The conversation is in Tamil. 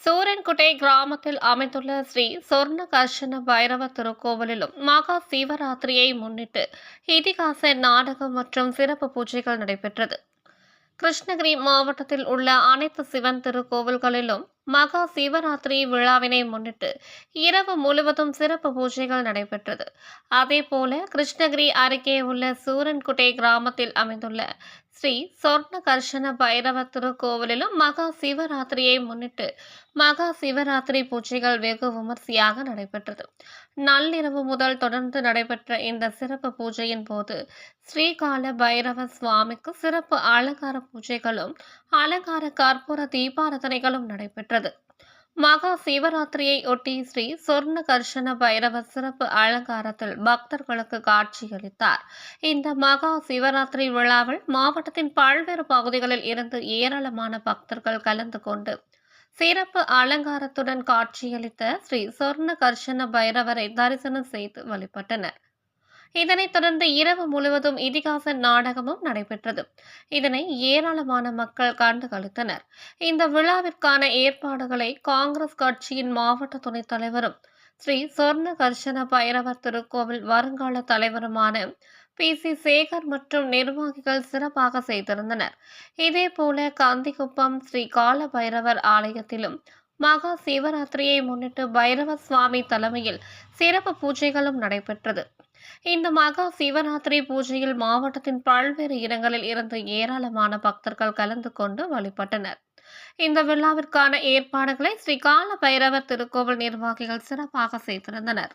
சூரன்குட்டை கிராமத்தில் அமைந்துள்ள ஸ்ரீ சொர்ண கர்ஷன பைரவ திருக்கோவிலிலும் மகா சிவராத்திரியை முன்னிட்டு இதிகாச நாடகம் மற்றும் சிறப்பு பூஜைகள் நடைபெற்றது. கிருஷ்ணகிரி மாவட்டத்தில் உள்ள அனைத்து சிவன் திருக்கோவில்களிலும் மகா சிவராத்திரி விழாவினை முன்னிட்டு இரவு முழுவதும் சிறப்பு பூஜைகள் நடைபெற்றது. அதேபோல கிருஷ்ணகிரி அருகே உள்ள சூரன்குட்டை கிராமத்தில் அமைந்துள்ள ஸ்ரீ சொர்ண கர்ஷன பைரவ திருக்கோவிலிலும் மகா சிவராத்திரியை முன்னிட்டு மகா சிவராத்திரி பூஜைகள் வெகு விமர்சையாக நடைபெற்றது. நள்ளிரவு முதல் தொடர்ந்து நடைபெற்ற இந்த சிறப்பு பூஜையின் போது ஸ்ரீகால பைரவ சுவாமிக்கு சிறப்பு அலங்கார பூஜைகளும் அலங்கார கற்பூர தீபாரதனைகளும் நடைபெற்றது மகா சிவராத்திரியை ஒட்டி ஸ்ரீ சொர்ண கர்ஷன பைரவ சிறப்பு அலங்காரத்தில் பக்தர்களுக்கு காட்சியளித்தார். இந்த மகா சிவராத்திரி விழாவில் மாவட்டத்தின் பல்வேறு பகுதிகளில் இருந்து ஏராளமான பக்தர்கள் கலந்து கொண்டு சிறப்பு அலங்காரத்துடன் காட்சியளித்த ஸ்ரீ சொர்ண கர்ஷன பைரவரை தரிசனம் செய்து வழிபட்டனர். இதனைத் தொடர்ந்து இரவு முழுவதும் இதிகாச நாடகமும் நடைபெற்றது. இதனை ஏராளமான மக்கள் கண்டு கழித்தனர் இந்த விழாவிற்கான ஏற்பாடுகளை காங்கிரஸ் கட்சியின் மாவட்ட துணைத் தலைவரும் ஸ்ரீ சொர்ண கர்ஷன பைரவர் திருக்கோவில் வருங்கால தலைவருமான பி. சி. சேகர் மற்றும் நிர்வாகிகள் சிறப்பாக செய்திருந்தனர். இதேபோல காந்திகுப்பம் ஸ்ரீ கால பைரவர் ஆலயத்திலும் மகா சிவராத்திரியை முன்னிட்டு பைரவ சுவாமி தலைமையில் சிறப்பு பூஜைகளும் நடைபெற்றது. இந்த மகா சிவராத்திரி பூஜையில் மாவட்டத்தின் பல்வேறு இடங்களில் இருந்து ஏராளமான பக்தர்கள் கலந்து கொண்டு வழிபட்டனர். இந்த விழாவிற்கான ஏற்பாடுகளை ஸ்ரீகால பைரவர் திருக்கோவில் நிர்வாகிகள் சிறப்பாக செய்திருந்தனர்.